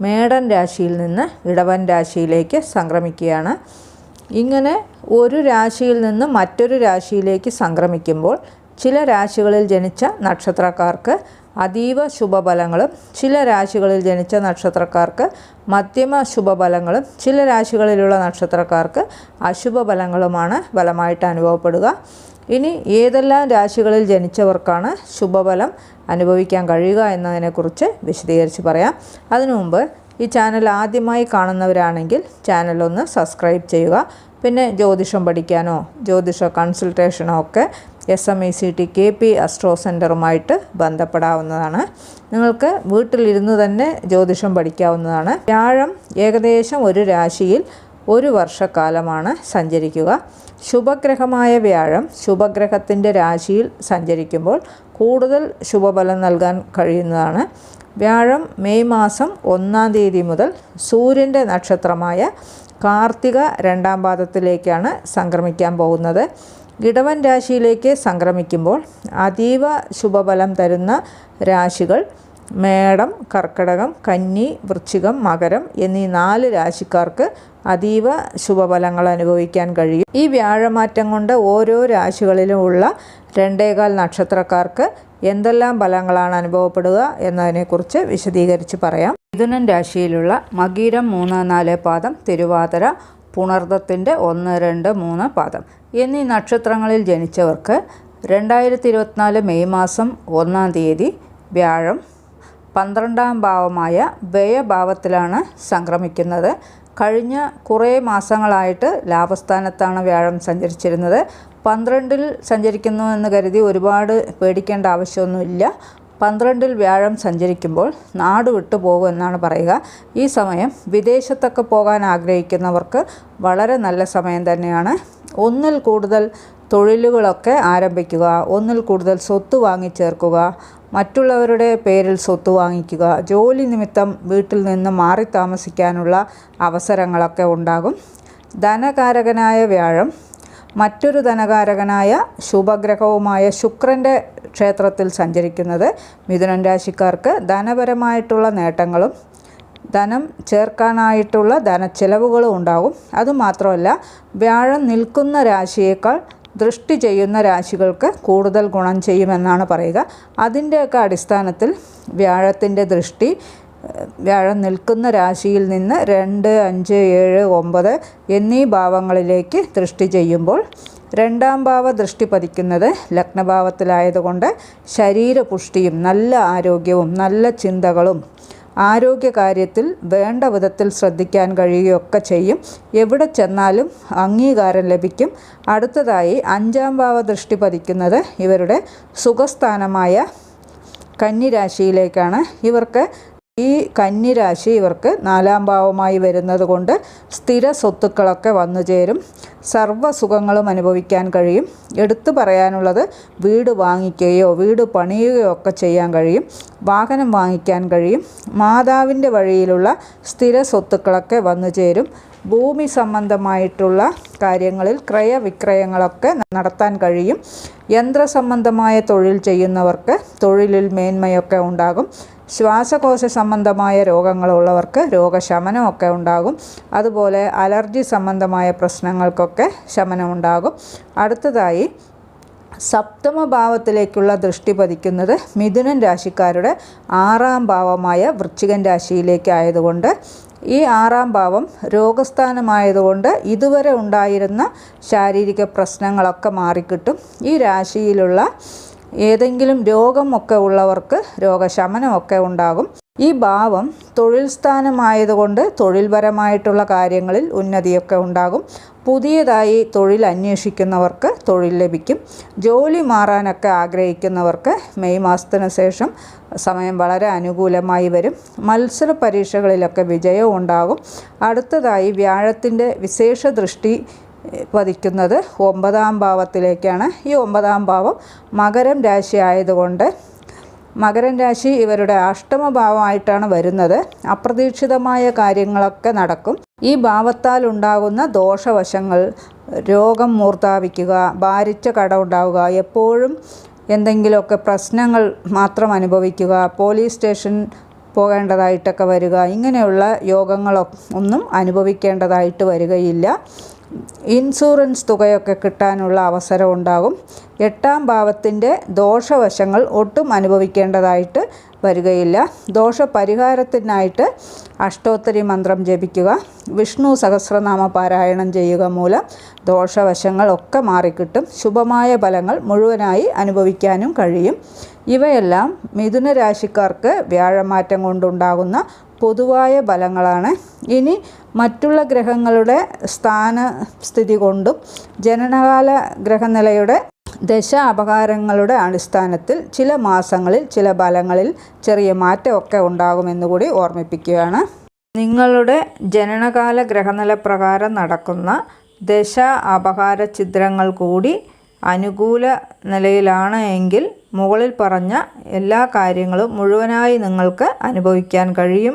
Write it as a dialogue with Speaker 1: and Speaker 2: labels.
Speaker 1: മേടൻ രാശിയിൽ നിന്ന് ഇടവൻ രാശിയിലേക്ക് സംക്രമിക്കുകയാണ്. ഇങ്ങനെ ഒരു രാശിയിൽ നിന്ന് മറ്റൊരു രാശിയിലേക്ക് സംക്രമിക്കുമ്പോൾ ചില രാശികളിൽ ജനിച്ച നക്ഷത്രക്കാർക്ക് അതീവ ശുഭഫലങ്ങളും ചില രാശികളിൽ ജനിച്ച നക്ഷത്രക്കാർക്ക് മധ്യമ ശുഭഫലങ്ങളും ചില രാശികളിലുള്ള നക്ഷത്രക്കാർക്ക് അശുഭ ഫലങ്ങളുമാണ് ഫലമായിട്ട് അനുഭവപ്പെടുക. ഇനി ഏതെല്ലാം രാശികളിൽ ജനിച്ചവർക്കാണ് ശുഭഫലം അനുഭവിക്കാൻ കഴിയുക എന്നതിനെക്കുറിച്ച് വിശദീകരിച്ച് പറയാം. അതിനു മുമ്പ് ഈ ചാനൽ ആദ്യമായി കാണുന്നവരാണെങ്കിൽ ഒന്ന് സബ്സ്ക്രൈബ് ചെയ്യുക. പിന്നെ ജ്യോതിഷം പഠിക്കാനോ ജ്യോതിഷ കൺസൾട്ടേഷനോ ഒക്കെ S M E C T K P astro സെന്ററുമായിട്ട് ബന്ധപ്പെടാവുന്നതാണ്. നിങ്ങൾക്ക് വീട്ടിലിരുന്ന് തന്നെ ജ്യോതിഷം പഠിക്കാവുന്നതാണ്. വ്യാഴം ഏകദേശം ഒരു രാശിയിൽ ഒരു വർഷക്കാലമാണ് സഞ്ചരിക്കുക. ശുഭഗ്രഹമായ വ്യാഴം ശുഭഗ്രഹത്തിന്റെ രാശിയിൽ സഞ്ചരിക്കുമ്പോൾ കൂടുതൽ ശുഭഫലം നൽകാൻ കഴിയുന്നതാണ്. വ്യാഴം മെയ് മാസം ഒന്നാം തീയതി മുതൽ സൂര്യന്റെ നക്ഷത്രമായ കാർത്തിക രണ്ടാം പാദത്തിലേക്കാണ് സംക്രമിക്കാൻ പോകുന്നത്. ഇടവൻ രാശിയിലേക്ക് സംക്രമിക്കുമ്പോൾ അതീവ ശുഭഫലം തരുന്ന രാശികൾ മേടം കർക്കടകം കന്നി വൃശ്ചികം മകരം എന്നീ നാല് രാശിക്കാർക്ക് അതീവ ശുഭഫലങ്ങൾ അനുഭവിക്കാൻ കഴിയും. ഈ വ്യാഴമാറ്റം കൊണ്ട് ഓരോ രാശികളിലുമുള്ള രണ്ടേകാൽ നക്ഷത്രക്കാർക്ക് എന്തെല്ലാം ഫലങ്ങളാണ് അനുഭവപ്പെടുക എന്നതിനെക്കുറിച്ച് വിശദീകരിച്ച് പറയാം. മിഥുനൻ രാശിയിലുള്ള മകീരം മൂന്ന് നാല് പാദം തിരുവാതിര പുണർദത്തിന്റെ ഒന്ന് രണ്ട് മൂന്ന് പാദം. എന്നീ നക്ഷത്രങ്ങളിൽ ജനിച്ചവർക്ക് രണ്ടായിരത്തി ഇരുപത്തിനാല് മെയ് മാസം ഒന്നാം തീയതി വ്യാഴം പന്ത്രണ്ടാം ഭാവമായ വ്യയഭാവത്തിലാണ് സംക്രമിക്കുന്നത്. കഴിഞ്ഞ കുറേ മാസങ്ങളായിട്ട് ലാഭസ്ഥാനത്താണ് വ്യാഴം സഞ്ചരിച്ചിരുന്നത്. പന്ത്രണ്ടിൽ സഞ്ചരിക്കുന്നു എന്ന് കരുതി ഒരുപാട് പേടിക്കേണ്ട ആവശ്യമൊന്നുമില്ല. പന്ത്രണ്ടിൽ വ്യാഴം സഞ്ചരിക്കുമ്പോൾ നാട് വിട്ടു പോകുമെന്നാണ് പറയുക. ഈ സമയം വിദേശത്തൊക്കെ പോകാൻ ആഗ്രഹിക്കുന്നവർക്ക് വളരെ നല്ല സമയം തന്നെയാണ്. ഒന്നിൽ കൂടുതൽ തൊഴിലുകളൊക്കെ ആരംഭിക്കുക ഒന്നിൽ കൂടുതൽ സ്വത്ത് വാങ്ങിച്ചേർക്കുക മറ്റുള്ളവരുടെ പേരിൽ സ്വത്ത് വാങ്ങിക്കുക ജോലി നിമിത്തം വീട്ടിൽ നിന്ന് മാറി താമസിക്കാനുള്ള അവസരങ്ങളൊക്കെ ഉണ്ടാകും. ധനകാരകനായ വ്യാഴം മറ്റൊരു ധനകാരകനായ ശുഭഗ്രഹവുമായ ശുക്രന്റെ ക്ഷേത്രത്തിൽ സഞ്ചരിക്കുന്നത് മിഥുനം രാശിക്കാർക്ക് ധനപരമായിട്ടുള്ള നേട്ടങ്ങളും ധനം ചേർക്കാനായിട്ടുള്ള ധനച്ചെലവുകളും ഉണ്ടാകും. അതുമാത്രമല്ല വ്യാഴം നിൽക്കുന്ന രാശിയേക്കാൾ ദൃഷ്ടി ചെയ്യുന്ന രാശികൾക്ക് കൂടുതൽ ഗുണം ചെയ്യുമെന്നാണ് പറയുക. അതിന്റെയൊക്കെ അടിസ്ഥാനത്തിൽ വ്യാഴത്തിന്റെ ദൃഷ്ടി വ്യാഴം നിൽക്കുന്ന രാശിയിൽ നിന്ന് രണ്ട് അഞ്ച് ഏഴ് ഒമ്പത് എന്നീ ഭാവങ്ങളിലേക്ക് ദൃഷ്ടി ചെയ്യുമ്പോൾ രണ്ടാം ഭാവ ദൃഷ്ടി പതിക്കുന്നത് ലഗ്നഭാവത്തിലായതുകൊണ്ട് ശരീരപുഷ്ടിയും നല്ല ആരോഗ്യവും നല്ല ചിന്തകളും ആരോഗ്യകാര്യത്തിൽ വേണ്ട വിധത്തിൽ ശ്രദ്ധിക്കാൻ കഴിയുകയൊക്കെ ചെയ്യും. എവിടെ ചെന്നാലും അംഗീകാരം ലഭിക്കും. അടുത്തതായി അഞ്ചാം ഭാവ ദൃഷ്ടി പതിക്കുന്നത് ഇവരുടെ സുഖസ്ഥാനമായ കന്നിരാശിയിലേക്കാണ് ഇവർക്ക് ഈ കന്നിരാശി ഇവർക്ക് നാലാം ഭാവമായി വരുന്നത് കൊണ്ട് സ്ഥിര സ്വത്തുക്കളൊക്കെ വന്നു ചേരും. സർവ സുഖങ്ങളും അനുഭവിക്കാൻ കഴിയും. എടുത്തു പറയാനുള്ളത് വീട് വാങ്ങിക്കുകയോ വീട് പണിയുകയോ ഒക്കെ ചെയ്യാൻ കഴിയും. വാഹനം വാങ്ങിക്കാൻ കഴിയും. മാതാവിന്റെ വഴിയിലുള്ള സ്ഥിര സ്വത്തുക്കളൊക്കെ വന്നു ചേരും. ഭൂമി സംബന്ധമായിട്ടുള്ള കാര്യങ്ങളിൽ ക്രയവിക്രയങ്ങളൊക്കെ നടത്താൻ കഴിയും. യന്ത്രസംബന്ധമായ തൊഴിൽ ചെയ്യുന്നവർക്ക് തൊഴിലിൽ മേന്മയൊക്കെ ഉണ്ടാകും. ശ്വാസകോശ സംബന്ധമായ രോഗങ്ങളുള്ളവർക്ക് രോഗശമനമൊക്കെ ഉണ്ടാകും. അതുപോലെ അലർജി സംബന്ധമായ പ്രശ്നങ്ങൾക്കൊക്കെ ശമനമുണ്ടാകും. അടുത്തതായി സപ്തമ ഭാവത്തിലേക്കുള്ള ദൃഷ്ടി പതിക്കുന്നത് മിഥുനൻ രാശിക്കാരുടെ ആറാം ഭാവമായ വൃശ്ചികൻ രാശിയിലേക്ക് ആയതുകൊണ്ട് ഈ ആറാം ഭാവം രോഗസ്ഥാനമായതുകൊണ്ട് ഇതുവരെ ഉണ്ടായിരുന്ന ശാരീരിക പ്രശ്നങ്ങളൊക്കെ മാറിക്കിട്ടും. ഈ രാശിയിലുള്ള ഏതെങ്കിലും രോഗമൊക്കെ ഉള്ളവർക്ക് രോഗശമനമൊക്കെ ഉണ്ടാകും. ഈ ഭാവം തൊഴിൽ സ്ഥാനമായതുകൊണ്ട് തൊഴിൽപരമായിട്ടുള്ള കാര്യങ്ങളിൽ ഉന്നതിയൊക്കെ ഉണ്ടാകും. പുതിയതായി തൊഴിൽ അന്വേഷിക്കുന്നവർക്ക് തൊഴിൽ ലഭിക്കും. ജോലി മാറാനൊക്കെ ആഗ്രഹിക്കുന്നവർക്ക് മെയ് മാസത്തിന് ശേഷം സമയം വളരെ അനുകൂലമായി വരും. മത്സര പരീക്ഷകളിലൊക്കെ വിജയവും ഉണ്ടാകും. അടുത്തതായി വ്യാഴത്തിന്റെ വിശേഷ ദൃഷ്ടി പതിക്കുന്നത് ഒമ്പതാം ഭാവത്തിലേക്കാണ്. ഈ ഒമ്പതാം ഭാവം മകരം രാശി ആയതുകൊണ്ട് മകരം രാശി ഇവരുടെ അഷ്ടമഭാവമായിട്ടാണ് വരുന്നത്. അപ്രതീക്ഷിതമായ കാര്യങ്ങളൊക്കെ നടക്കും. ഈ ഭാവത്താൽ ഉണ്ടാകുന്ന ദോഷവശങ്ങൾ രോഗം മൂർത്താവിക്കുക ഭാരിച്ച കട ഉണ്ടാവുക എപ്പോഴും എന്തെങ്കിലുമൊക്കെ പ്രശ്നങ്ങൾ മാത്രം അനുഭവിക്കുക പോലീസ് സ്റ്റേഷൻ പോകേണ്ടതായിട്ടൊക്കെ വരിക ഇങ്ങനെയുള്ള യോഗങ്ങളൊന്നും അനുഭവിക്കേണ്ടതായിട്ട് വരികയില്ല. ഇൻഷുറൻസ് തുകയൊക്കെ കിട്ടാനുള്ള അവസരം ഉണ്ടാകും. എട്ടാം ഭാവത്തിന്റെ ദോഷവശങ്ങൾ ഒട്ടും അനുഭവിക്കേണ്ടതായിട്ട് വരികയില്ല. ദോഷപരിഹാരത്തിനായിട്ട് അഷ്ടോത്തരി മന്ത്രം ജപിക്കുക. വിഷ്ണു സഹസ്രനാമ പാരായണം ചെയ്യുക മൂലം ദോഷവശങ്ങളൊക്കെ മാറിക്കിട്ടും. ശുഭമായ ഫലങ്ങൾ മുഴുവനായി അനുഭവിക്കാനും കഴിയും. ഇവയെല്ലാം മിഥുന രാശിക്കാർക്ക് വ്യാഴമാറ്റം കൊണ്ടുണ്ടാകുന്ന പൊതുവായ ഫലങ്ങളാണ് ഇനി മറ്റുള്ള ഗ്രഹങ്ങളുടെ സ്ഥാന സ്ഥിതി കൊണ്ടും ജനനകാല ഗ്രഹനിലയുടെ ദശ അപകാരങ്ങളുടെ അടിസ്ഥാനത്തിൽ ചില മാസങ്ങളിൽ ചില ഫലങ്ങളിൽ ചെറിയ മാറ്റമൊക്കെ ഉണ്ടാകുമെന്നുകൂടി ഓർമ്മിപ്പിക്കുകയാണ്. നിങ്ങളുടെ ജനനകാല ഗ്രഹനില പ്രകാരം നടക്കുന്ന ദശ അപകാര ചിത്രങ്ങൾ കൂടി അനുകൂല നിലയിലാണ് എങ്കിൽ മുകളിൽ പറഞ്ഞ എല്ലാ കാര്യങ്ങളും മുഴുവനായി നിങ്ങൾക്ക് അനുഭവിക്കാൻ കഴിയും.